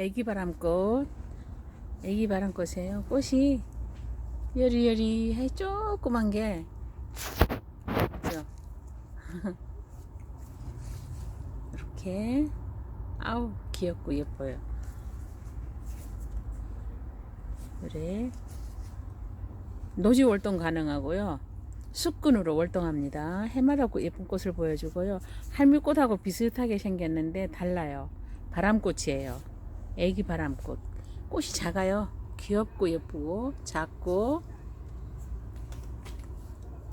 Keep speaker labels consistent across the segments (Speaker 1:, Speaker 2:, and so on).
Speaker 1: 애기 바람꽃. 애기 바람꽃이에요. 꽃이 여리여리해 조그만 게. 이렇게. 아우, 귀엽고 예뻐요. 그래. 노지 월동 가능하고요. 숲근으로 월동합니다. 해마라고 예쁜 꽃을 보여주고요. 할미꽃하고 비슷하게 생겼는데 달라요. 바람꽃이에요. 애기 바람꽃. 꽃이 작아요. 귀엽고 예쁘고 작고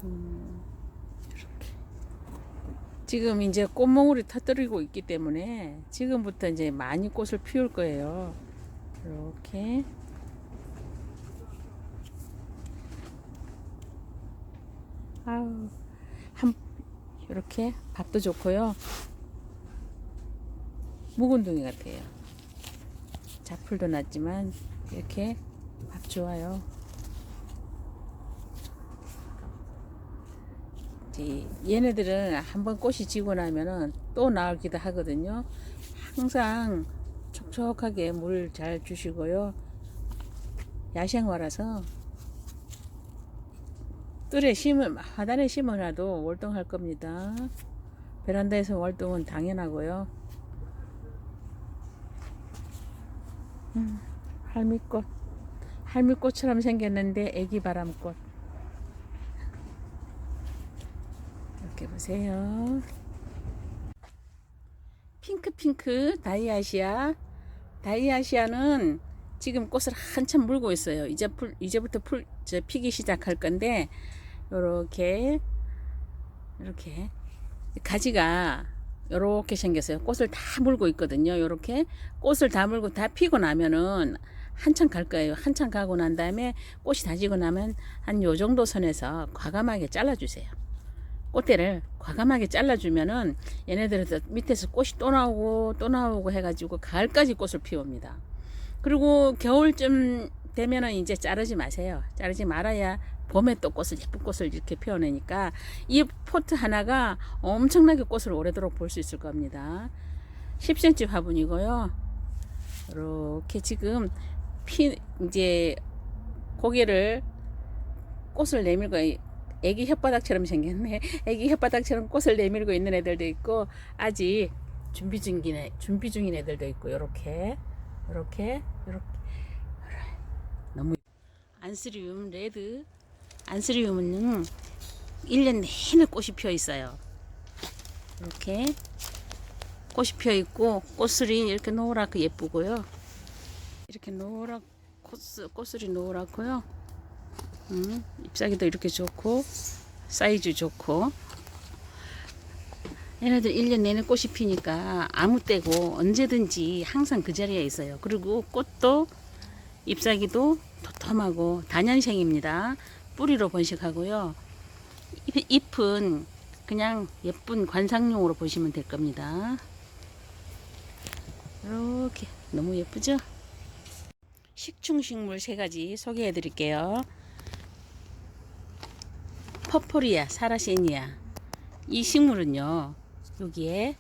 Speaker 1: 음, 이렇게. 지금 이제 꽃몽울이 터뜨리고 있기 때문에 지금부터 이제 많이 꽃을 피울 거예요. 이렇게 아우 한 이렇게 밥도 좋고요. 묵은둥이 같아요. 자풀도 났지만 이렇게 밥 좋아요. 이제 얘네들은 한번 꽃이 지고 나면은 또 나오기도 하거든요. 항상 촉촉하게 물 잘 주시고요. 야생화라서 뜰에 심을 하단에 심어놔도 월동할 겁니다. 베란다에서 월동은 당연하고요. 음, 할미꽃 할미꽃처럼 생겼는데 애기 바람꽃 이렇게 보세요. 핑크핑크 다이아시아 다이아시아는 지금 꽃을 한참 물고 있어요. 이제 풀 이제부터 풀저 피기 시작할 건데 요렇게 이렇게 가지가 요렇게 생겼어요. 꽃을 다 물고 있거든요. 요렇게 꽃을 다 물고 다 피고 나면은 한참 갈 거예요. 한참 가고 난 다음에 꽃이 다 지고 나면 한 요 정도 선에서 과감하게 잘라 주세요. 꽃대를 과감하게 잘라주면은 얘네들은 밑에서 꽃이 또 나오고 또 나오고 해가지고 가을까지 꽃을 피웁니다. 그리고 겨울쯤 되면은 이제 자르지 마세요. 자르지 말아야 봄에 또 꽃을 예쁜 꽃을 이렇게 피워내니까 이 포트 하나가 엄청나게 꽃을 오래도록 볼 수 있을 겁니다. 10cm 화분이고요. 이렇게 지금 피 이제 고개를 꽃을 내밀고 애기 혓바닥처럼 생겼네. 애기 혓바닥처럼 꽃을 내밀고 있는 애들도 있고 아직 준비 중인 애, 준비 중인 애들도 있고 요렇게 요렇게 너무 안스리움 레드 안스리움은 1년 내내 꽃이 피어 있어요. 이렇게 꽃이 피어 있고 꽃술이 이렇게 노랗고 예쁘고요. 이렇게 노랗 꽃, 꽃술이 노랗고요. 음, 잎사귀도 이렇게 좋고 사이즈 좋고 얘네들 1년 내내 꽃이 피니까 아무 때고 언제든지 항상 그 자리에 있어요. 그리고 꽃도 잎사귀도 도톰하고 단연생입니다. 뿌리로 번식하고요. 잎, 잎은 그냥 예쁜 관상용으로 보시면 될 겁니다. 이렇게 너무 예쁘죠? 식충식물 세 가지 소개해 드릴게요. 퍼포리아 사라시니아 이 식물은요 여기에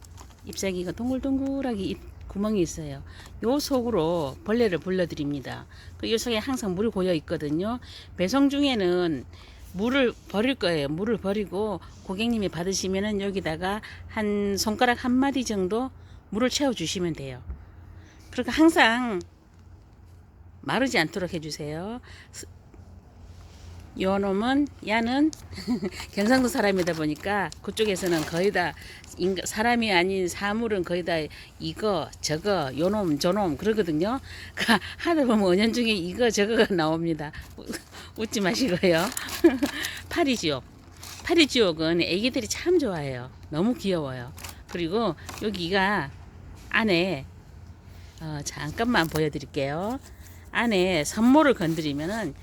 Speaker 1: 잎사귀가 동글동글하게 잎 구멍이 있어요. 요 속으로 벌레를 불러드립니다. 그요 속에 항상 물이 고여 있거든요. 배송 중에는 물을 버릴 거예요. 물을 버리고 고객님이 받으시면은 여기다가 한 손가락 한 마디 정도 물을 채워 주시면 돼요. 그러니까 항상 마르지 않도록 해주세요 요 놈은 야는 경상도 사람이다 보니까 그쪽에서는 거의 다 인가, 사람이 아닌 사물은 거의 다 이거 저거 요놈 저놈 그러거든요. 그러니까 하다 보면 은연 중에 이거 저거가 나옵니다. 웃지 마시고요. 파리지옥 파리지옥은 애기들이 참 좋아해요. 너무 귀여워요. 그리고 여기가 안에 어, 잠깐만 보여드릴게요. 안에 선모를 건드리면은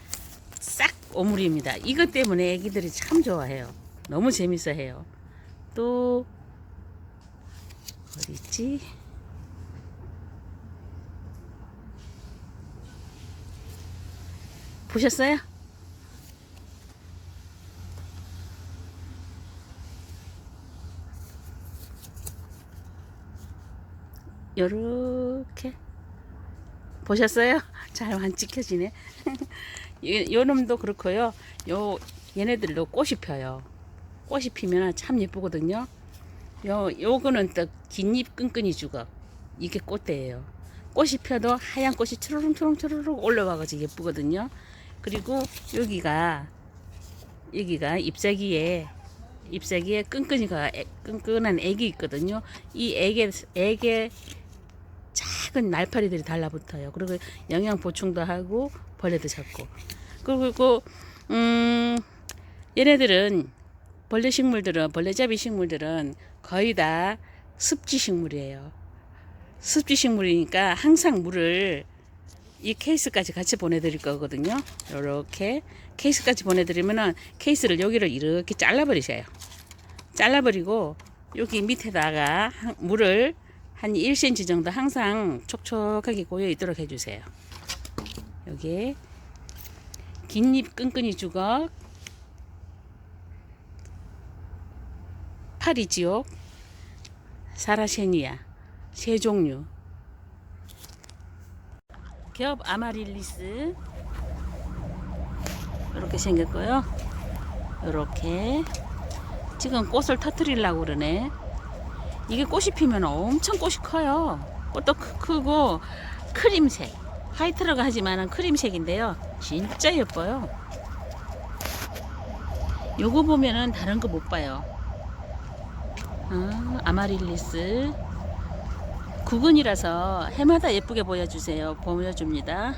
Speaker 1: 싹 오물입니다. 이것 때문에 애기들이 참 좋아해요. 너무 재밌어 해요. 또 어디 있지? 보셨어요? 요렇게 보셨어요? 잘 안 찍혀지네. 요, 요 놈도 그렇고요. 요 얘네들도 꽃이 펴요. 꽃이 피면 참 예쁘거든요. 요 요거는 또 긴잎 끈끈이 주걱. 이게 꽃대예요. 꽃이 펴도 하얀 꽃이 초롱초롱 초롱 올라와가지고 예쁘거든요. 그리고 여기가 여기가 잎사귀에 잎사귀에 끈끈이가 애- 끈끈한 애기 있거든요. 이 애기 애기 작은 날파리들이 달라붙어요. 그리고 영양 보충도 하고 벌레도 잡고. 그리고 음 얘네들은 벌레 식물들은 벌레잡이 식물들은 거의 다 습지 식물이에요. 습지 식물이니까 항상 물을 이 케이스까지 같이 보내드릴 거거든요. 이렇게 케이스까지 보내드리면은 케이스를 여기를 이렇게 잘라버리세요. 잘라버리고 여기 밑에다가 한- 물을 한 1cm 정도 항상 촉촉하게 고여 있도록 해주세요. 여기 긴잎 끈끈이 주걱 파리지옥 사라세니아 세 종류 겹 아마릴리스 이렇게 생겼고요. 이렇게 지금 꽃을 터트리려고 그러네. 이게 꽃이 피면 엄청 꽃이 커요. 꽃도 크- 크고 크림색. 화이트라고 하지만은 크림색인데요. 진짜 예뻐요. 요거 보면은 다른 거 못 봐요. 아, 아마릴리스. 구근이라서 해마다 예쁘게 보여주세요. 보여줍니다.